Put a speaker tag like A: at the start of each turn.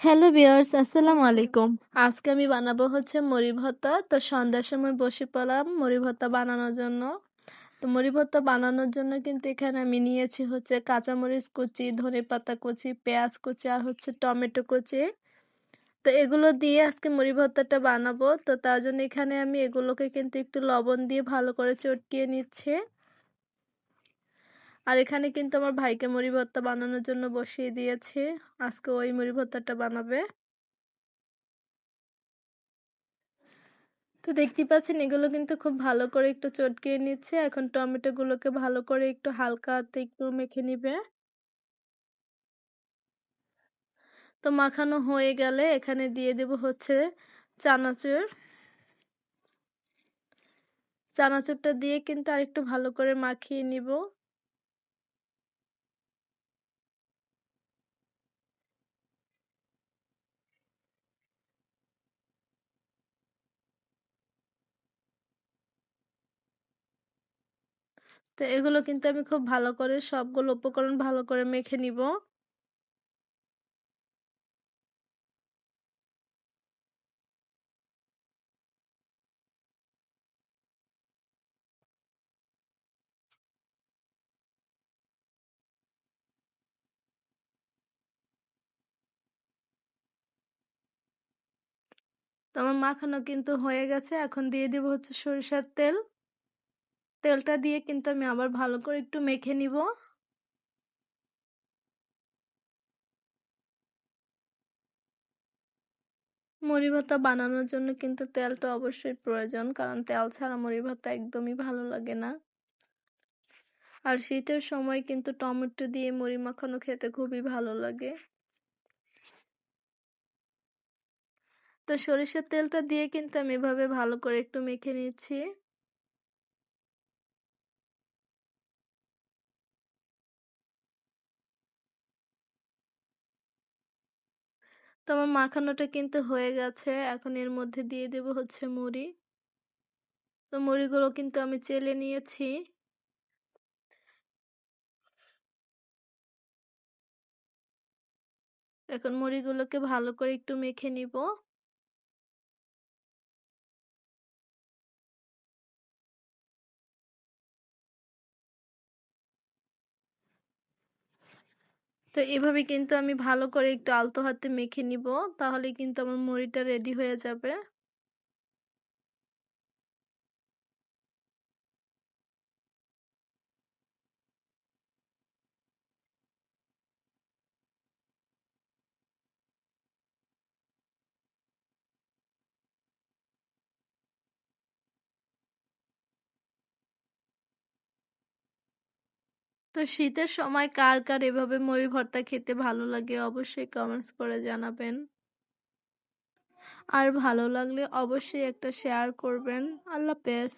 A: Hello বিয়ার্স আসসালামু আলাইকুম। আজকে আমি বানাবো হচ্ছে মুড়ি ভর্তা। তো সন্ধ্যার সময় বসে পড়লাম মুড়ি ভর্তা বানানোর জন্য। তো মুড়ি ভর্তা বানানোর জন্য কিন্তু এখানে আমি নিয়েছি হচ্ছে কাঁচামরিচ কুচি, ধনে পাতা কুচি, পেঁয়াজ কুচি আর হচ্ছে টমেটো কুচি। তো এগুলো দিয়ে আজকে মুড়ি ভর্তাটা বানাবো। তো তার জন্য এখানে আমি এগুলোকে কিন্তু একটু লবণ দিয়ে ভালো করে চটকিয়ে নিচ্ছে। আর এখানে কিন্তু আমার ভাইকে মুড়ি ভর্তা বানানোর জন্য বসিয়ে দিয়েছে। আজকে ওই মুড়ি ভর্তাটা বানাবে। তো দেখতে পাচ্ছেন, এগুলো কিন্তু খুব ভালো করে একটু চটকিয়ে নিচ্ছে। এখন টমেটোগুলোকে ভালো করে একটু হালকা হাতে একটু মেখে নিবে। তো মাখানো হয়ে গেলে এখানে দিয়ে দেব হচ্ছে চানাচুর। চানাচুরটা দিয়ে কিন্তু আরেকটু ভালো করে মাখিয়ে নিব। তো এগুলো কিন্তু আমি খুব ভালো করে সবগুলো উপকরণ ভালো করে মেখে নিব। আমার মাখানো কিন্তু হয়ে গেছে, এখন দিয়ে দিব হচ্ছে সরিষার তেল। তেলটা দিয়ে কিন্তু আমি আবার ভালো করে একটু মেখে নিব। মুড়ি ভর্তা বানানোর জন্য কিন্তু তেলটা অবশ্যই প্রয়োজন, কারণ তেল ছাড়া মুড়ি ভাতা একদমই ভালো লাগে না। আর শীতের সময় কিন্তু টমেটো দিয়ে মুড়ি মাখানো খেতে খুবই ভালো লাগে। তো সরিষার তেলটা দিয়ে কিন্তু আমি এভাবে ভালো করে একটু মেখে নিচ্ছি। তো আমার মাখানোটা কিন্তু হয়ে গেছে। এখন এর মধ্যে দিয়ে দেব হচ্ছে মুড়ি। তো মুড়িগুলো কিন্তু আমি চেলে নিয়েছি। এখন মুড়িগুলোকে ভালো করে একটু মেখে নিব। তো এভাবে কিন্তু আমি ভালো করে একটু আলতো হাতে মেখে নিব, তাহলে কিন্তু আমার মুড়িটা রেডি হয়ে যাবে। তো শীতের সময় কার কার এভাবে মুড়ি ভর্তা খেতে ভালো লাগে অবশ্যই কমেন্টস করে জানাবেন। আর ভালো লাগলে অবশ্যই একটা শেয়ার করবেন। আল্লাহ হাফেজ।